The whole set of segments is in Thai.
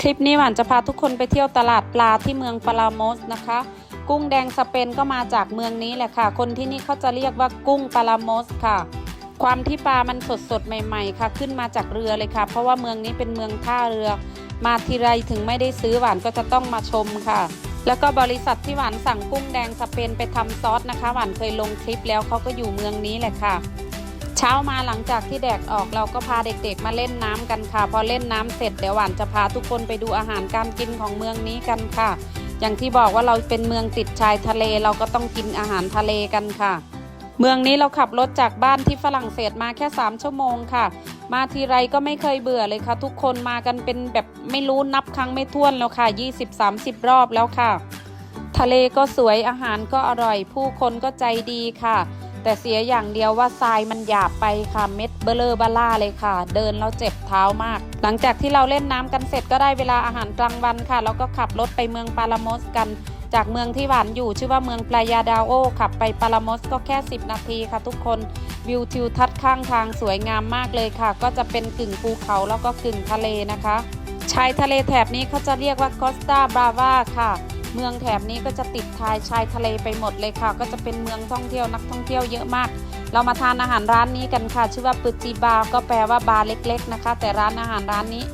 คลิปนี้หวานจะพาทุกคนไปเที่ยวตลาดปลาที่เมืองปาลาโมสนะคะ กุ้งแดงสเปนก็มาจากเมืองนี้แหละค่ะ คนที่นี่เขาจะเรียกว่ากุ้งปาลาโมสค่ะ ความที่ปลามันสดสดใหม่ ๆ ค่ะ ขึ้นมาจากเรือเลยค่ะ เพราะว่าเมืองนี้เป็นเมืองท่าเรือ มาทีไรถึงไม่ได้ซื้อหวานก็จะต้องมาชมค่ะ แล้วก็บริษัทที่หวานสั่งกุ้งแดงสเปนไปทำซอสนะคะ หวานเคยลงคลิปแล้วเขาก็อยู่เมืองนี้แหละค่ะ เช้ามาหลังจากที่แดดออกเราก็พาเด็กๆมาเล่นน้ำกันค่ะ พอเล่นน้ำเสร็จเดี๋ยวหวานจะพาทุกคนไปดูอาหารการกินของเมืองนี้กันค่ะ อย่างที่บอกว่าเราเป็นเมืองติดชายทะเลเราก็ต้องกินอาหารทะเลกันค่ะ เมืองนี้เราขับรถจากบ้านที่ฝรั่งเศสมาแค่ 3 ชั่วโมงค่ะ มาทีไรก็ไม่เคยเบื่อเลยค่ะ ทุกคนมากันเป็นแบบไม่รู้นับครั้งไม่ถ้วนแล้วค่ะ 20-30 รอบแล้วค่ะ ทะเลก็สวยอาหารก็อร่อย ผู้คนก็ใจดีค่ะ แต่เสียอย่างเดียวว่าทรายมันหยาบไปค่ะเม็ดเบลอเบล่าเลยค่ะ เดินแล้วเจ็บเท้ามาก หลังจากที่เราเล่นน้ำกันเสร็จก็ได้เวลาอาหารกลางวันค่ะ แล้วก็ขับรถไปเมืองปาลาโมสกัน จากเมืองที่หวานอยู่ชื่อว่าเมืองปลายาดาวโอขับไปปาลาโมสก็แค่ 10 นาทีค่ะทุกคนวิวทิวทัศน์ข้างทางสวยงามมากเลยค่ะ ก็จะเป็นกึ่งภูเขาแล้วก็กึ่งทะเลนะคะชายทะเลแถบนี้เขาจะเรียกว่าคอสตาบราวาค่ะ เมืองแถบนี้ก็จะติดทายชายทะเลไปหมดเลยค่ะ ก็จะเป็นเมืองท่องเที่ยวนักท่องเที่ยวเยอะมาก เรามาทานอาหารร้านนี้กันค่ะ ชื่อว่าปุจิบาร์ก็แปลว่าบาร์เล็ก ๆ นะคะ แต่ร้านอาหารร้านนี้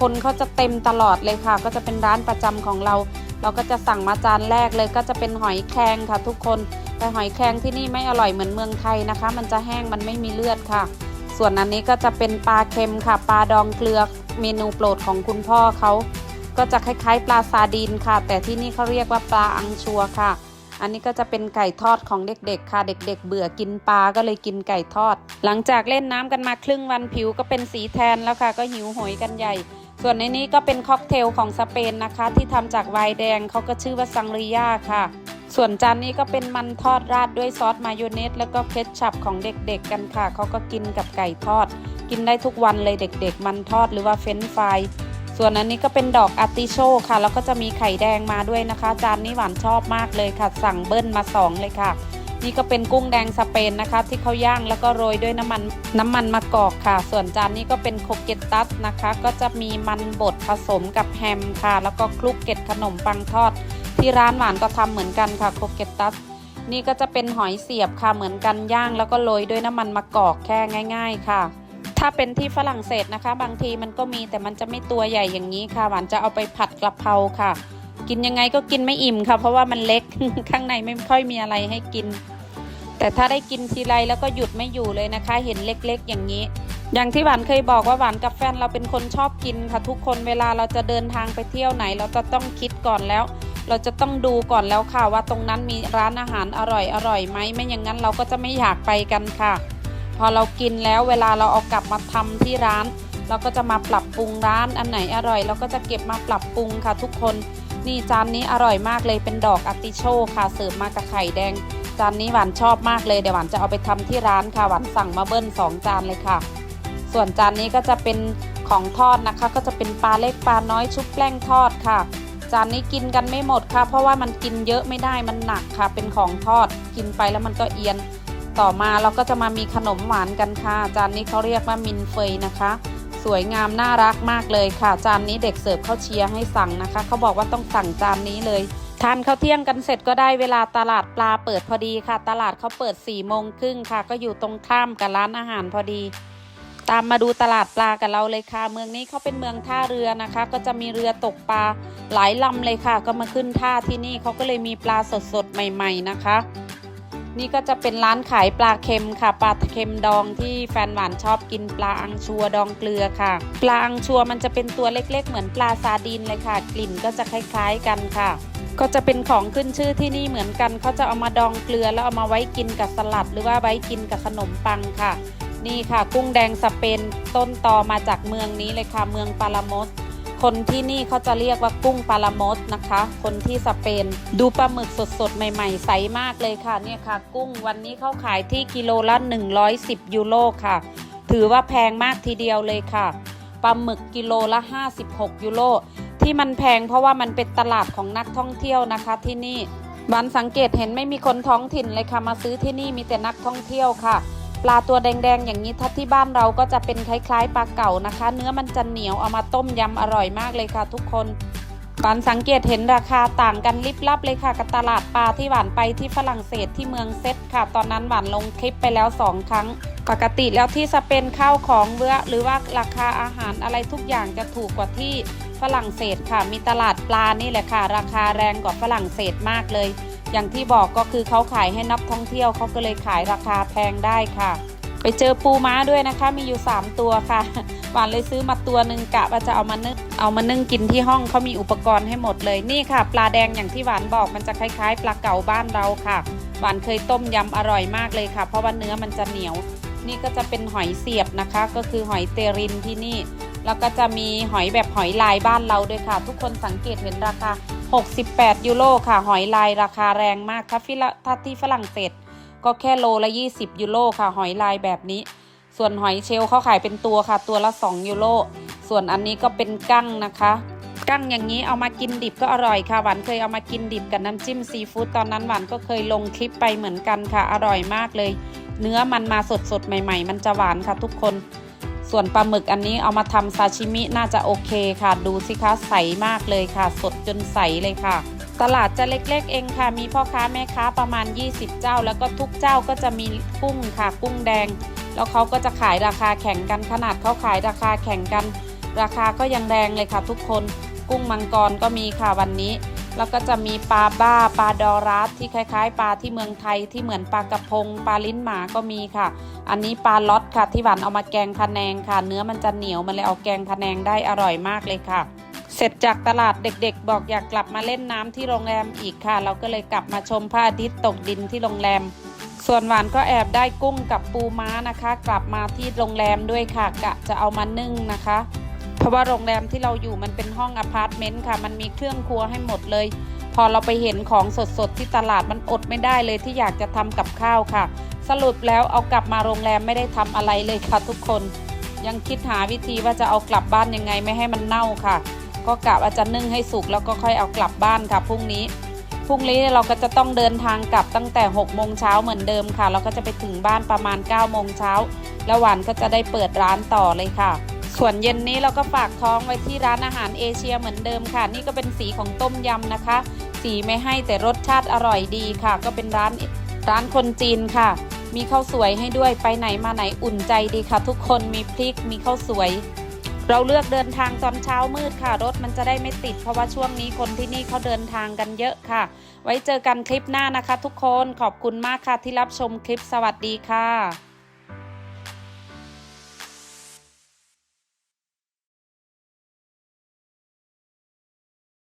คนเขาจะเต็มตลอดเลยค่ะ ก็จะเป็นร้านประจำของเรา เราก็จะสั่งมาจานแรกเลย ก็จะเป็นหอยแครงค่ะ ทุกคนแต่หอยแครงที่นี่ไม่อร่อยเหมือนเมืองไทยนะคะ มันจะแห้งมันไม่มีเลือดค่ะ ส่วนอันนี้ก็จะเป็นปลาเค็มค่ะ ปลาดองเกลือเมนูโปรดของคุณพ่อเขา ก็จะคล้ายๆ ปลาซาดีนค่ะ แต่ที่นี่เขาเรียกว่าปลาอังชัวค่ะ อันนี้ก็จะเป็นไก่ทอดของเด็กๆค่ะ เด็ก ๆ เบื่อกินปลาก็เลยกินไก่ทอด หลังจากเล่นน้ำกันมาครึ่งวันผิวก็เป็นสีแทนแล้วค่ะ ก็หิวโหยกันใหญ่ ส่วนในนี้ก็เป็นค็อกเทลของสเปนนะคะ ที่ทำจากไวน์แดงเขาก็ชื่อว่าซังริยาค่ะส่วนจานนี้ก็เป็นมันทอดราดด้วยซอสมายองเนสแล้วก็เคทชัพของเด็กๆกันค่ะ เขาก็กินกับไก่ทอด กินได้ทุกวันเลยเด็กๆ มันทอดหรือว่าเฟรนฟราย ส่วนอันนี้ก็เป็นดอกอาร์ติโชค่ะ แล้วก็จะมีไข่แดงมาด้วยนะคะ จานนี้หวานชอบมากเลยค่ะ สั่งเบิ้ลมาสองเลยค่ะ นี่ก็เป็นกุ้งแดงสเปนนะคะ ที่เขาย่างแล้วก็โรยด้วยน้ำมันน้ำมันมะกอกค่ะ ส่วนจานนี้ก็เป็นโคเกตตัสนะคะ ก็จะมีมันบดผสมกับแฮมค่ะ แล้วก็คลุกเกล็ดขนมปังทอด ที่ร้านหวานก็ทำเหมือนกันค่ะโคเกตตัสนี่ก็จะเป็นหอยเสียบค่ะเหมือนกันย่าง แล้วก็โรยด้วยน้ำมันมะกอกแค่ง่าย ๆ ค่ะ ถ้าเป็นที่ฝรั่งเศสนะคะ บางทีมันก็มีแต่มันจะไม่ตัวใหญ่อย่างนี้ค่ะ หวานจะเอาไปผัดกระเพราค่ะ กินยังไงก็กินไม่อิ่มค่ะ เพราะว่ามันเล็กข้างในไม่ค่อยมีอะไรให้กิน แต่ถ้าได้กินทีไรแล้วก็หยุดไม่อยู่เลยนะคะ เห็นเล็กๆ อย่างนี้ อย่างที่หวานเคยบอกว่าหวานกับแฟนเราเป็นคนชอบกินค่ะ ทุกคนเวลาเราจะเดินทางไปเที่ยวไหน เราจะต้องคิดก่อนแล้ว เราจะต้องดูก่อนแล้วค่ะว่าตรงนั้นมีร้านอาหารอร่อยอร่อยไหมไม่อย่างนั้นเราก็จะไม่อยากไปกันค่ะ พอเรากินแล้วเวลาเราเอากลับมาทำที่ร้าน เราก็จะมาปรับปรุงร้านอันไหนอร่อย เราก็จะเก็บมาปรับปรุงค่ะทุกคนนี่จานนี้อร่อยมากเลยเป็นดอกอาร์ติโชค่ะเสิร์ฟมากับไข่แดง จานนี้หวานชอบมากเลยเดี๋ยวหวานจะเอาไปทำที่ร้านค่ะหวานสั่งมาเบิ้ลสองจานเลยค่ะ ส่วนจานนี้ก็จะเป็นของทอดนะคะ ก็จะเป็นปลาเล็กปลาน้อยชุบแป้งทอดค่ะ จานนี้กินกันไม่หมดค่ะ เพราะว่ามันกินเยอะไม่ได้มันหนักค่ะ เป็นของทอดกินไปแล้วมันก็เอียน ต่อมาเราก็จะมามีขนมหวานกันค่ะ จานนี้เขาเรียกว่ามินเฟยนะคะ สวยงามน่ารักมากเลยค่ะ จานนี้เด็กเสิร์ฟเขาเชียร์ให้สั่งนะคะ เขาบอกว่าต้องสั่งจานนี้เลยทานข้าวเที่ยงกันเสร็จก็ได้เวลาตลาดปลาเปิดพอดีค่ะ ตลาดเขาเปิด4ี่โมงครึ่งค่ะ ก็อยู่ตรงข้ามกับร้านอาหารพอดี ตามมาดูตลาดปลากับเราเลยค่ะ เมืองนี้เขาเป็นเมืองท่าเรือนะคะ ก็จะมีเรือตกปลาหลายลำเลยค่ะ ก็มาขึ้นท่าที่นี่เขาก็เลยมีปลาสดๆใหม่ ๆนะคะ นี่ก็จะเป็นร้านขายปลาเค็มค่ะ ปลาเค็มดองที่แฟนหวานชอบกินปลาอังชัวดองเกลือค่ะ ปลาอังชัวมันจะเป็นตัวเล็กๆ เหมือนปลาซาดีนเลยค่ะ กลิ่นก็จะคล้ายๆกันค่ะ ก็จะเป็นของขึ้นชื่อที่นี่เหมือนกันเขาจะเอามาดองเกลือแล้วเอามาไว้กินกับสลัด หรือว่าไว้กินกับขนมปังค่ะ นี่ค่ะ กุ้งแดงสเปนต้นตอมาจากเมืองนี้เลยค่ะ เมืองปาลาโมส คนที่นี่เขาจะเรียกว่ากุ้งปลาโมสนะคะ คนที่สเปน ดูปลาหมึกสดๆ ใหม่ๆ ใสมากเลยค่ะเนี่ยค่ะ กุ้งวันนี้เขาขายที่กิโลละ 110 ยูโรค่ะ ถือว่าแพงมากทีเดียวเลยค่ะปลาหมึกกิโลละ 56 ยูโรที่มันแพงเพราะว่ามันเป็นตลาดของนักท่องเที่ยวนะคะที่นี่วันสังเกตเห็นไม่มีคนท้องถิ่นเลยค่ะมาซื้อที่นี่มีแต่นักท่องเที่ยวค่ะ ปลาตัวแดงๆ อย่างนี้ถ้าที่บ้านเราก็จะเป็นคล้ายๆปลาเก่านะคะ เนื้อมันจะเหนียวเอามาต้มยำอร่อยมากเลยค่ะ ทุกคนหวานสังเกตเห็นราคาต่างกันลิบลับเลยค่ะกับตลาดปลาที่หวานไปที่ฝรั่งเศสที่เมืองเซตค่ะ ตอนนั้นหวานลงคลิปไปแล้วสองครั้ง ปกติแล้วที่สเปนข้าวของเบื้อหรือว่าราคาอาหารอะไรทุกอย่างจะถูกกว่าที่ฝรั่งเศสค่ะ มีตลาดปลานี่แหละค่ะ ราคาแรงกว่าฝรั่งเศสมากเลย อย่างที่บอกก็คือเขาขายให้นักท่องเที่ยวเขาก็เลยขายราคาแพงได้ค่ะ ไปเจอปูม้าด้วยนะคะ มีอยู่ 3 ตัวค่ะ หวานเลยซื้อมาตัวหนึ่งกะว่าจะเอามานึ่งเอามานึ่งกินที่ห้องเขามีอุปกรณ์ให้หมดเลยนี่ค่ะ ปลาแดงอย่างที่หวานบอกมันจะคล้ายๆ ปลาเก๋าบ้านเราค่ะ หวานเคยต้มยำอร่อยมากเลยค่ะ เพราะว่าเนื้อมันจะเหนียว นี่ก็จะเป็นหอยเสียบนะคะ ก็คือหอยเตรินที่นี่ แล้วก็จะมีหอยแบบหอยลายบ้านเราด้วยค่ะ ทุกคนสังเกตเห็นราคา 68 ยูโรค่ะ หอยลายราคาแรงมากถ้าฟิลถ้าที่ฝรั่งเศส ก็แค่โลละ 20 ยูโรค่ะ หอยลายแบบนี้ ส่วนหอยเชลล์เขาขายเป็นตัวค่ะ ตัวละ 2 ยูโรส่วนอันนี้ก็เป็นกั้งนะคะกั้งอย่างนี้เอามากินดิบก็อร่อยค่ะหวานเคยเอามากินดิบกับน้ำจิ้มซีฟู้ดตอนนั้นหวานก็เคยลงคลิปไปเหมือนกันค่ะ อร่อยมากเลย เนื้อมันมาสดๆใหม่ ๆ มันจะหวานค่ะทุกคน ส่วนปลาหมึกอันนี้เอามาทำซาชิมิน่าจะโอเคค่ะ ดูสิคะใสมากเลยค่ะ สดจนใสเลยค่ะ ตลาดจะเล็กๆ เองค่ะ มีพ่อค้าแม่ค้าประมาณ 20 เจ้า แล้วก็ทุกเจ้าก็จะมีกุ้งค่ะ กุ้งแดง แล้วเขาก็จะขายราคาแข่งกันขนาดเขาขายราคาแข่งกัน ราคาก็ยังแรงเลยค่ะ ทุกคนกุ้งมังกรก็มีค่ะวันนี้ แล้วก็จะมีปลาบ้าปลาดอรัสที่คล้าย ๆ ปลาที่เมืองไทยที่เหมือนปลากระพงปลาลิ้นหมาก็มีค่ะ อันนี้ปลาล็อตค่ะที่หวานเอามาแกงพะแนงค่ะ เนื้อมันจะเหนียวมันเลยเอาแกงพะแนงได้อร่อยมากเลยค่ะ เสร็จจากตลาดเด็กๆ บอกอยากกลับมาเล่นน้ำที่โรงแรมอีกค่ะ เราก็เลยกลับมาชมพระอาทิตย์ตกดินที่โรงแรม ส่วนหวานก็แอบได้กุ้งกับปูม้านะคะ กลับมาที่โรงแรมด้วยค่ะกะจะเอามานึ่งนะคะ เพราะว่าโรงแรมที่เราอยู่มันเป็นห้องอพาร์ตเมนต์ค่ะ มันมีเครื่องครัวให้หมดเลย พอเราไปเห็นของสดๆที่ตลาดมันอดไม่ได้เลยที่อยากจะทำกับข้าวค่ะ สรุปแล้วเอากลับมาโรงแรมไม่ได้ทำอะไรเลยค่ะทุกคน ยังคิดหาวิธีว่าจะเอากลับบ้านยังไงไม่ให้มันเน่าค่ะ ก็กะว่าจะนึ่งให้สุกแล้วก็ค่อยเอากลับบ้านค่ะพรุ่งนี้พรุ่งนี้เราก็จะต้องเดินทางกลับตั้งแต่6โมงเช้าเหมือนเดิมค่ะ เราก็จะไปถึงบ้านประมาณ9โมงเช้าแล้วหวานก็จะได้เปิดร้านต่อเลยค่ะ ส่วนเย็นนี้เราก็ฝากท้องไว้ที่ร้านอาหารเอเชียเหมือนเดิมค่ะ นี่ก็เป็นสีของต้มยำนะคะ สีไม่ให้แต่รสชาติอร่อยดีค่ะ ก็เป็นร้านร้านคนจีนค่ะ มีข้าวสวยให้ด้วยไปไหนมาไหนอุ่นใจดีค่ะ ทุกคนมีพริกมีข้าวสวย เราเลือกเดินทางตอนเช้ามืดค่ะ รถมันจะได้ไม่ติด เพราะว่าช่วงนี้คนที่นี่เขาเดินทางกันเยอะค่ะ ไว้เจอกันคลิปหน้านะคะ ทุกคนขอบคุณมากค่ะที่รับชมคลิปสวัสดีค่ะ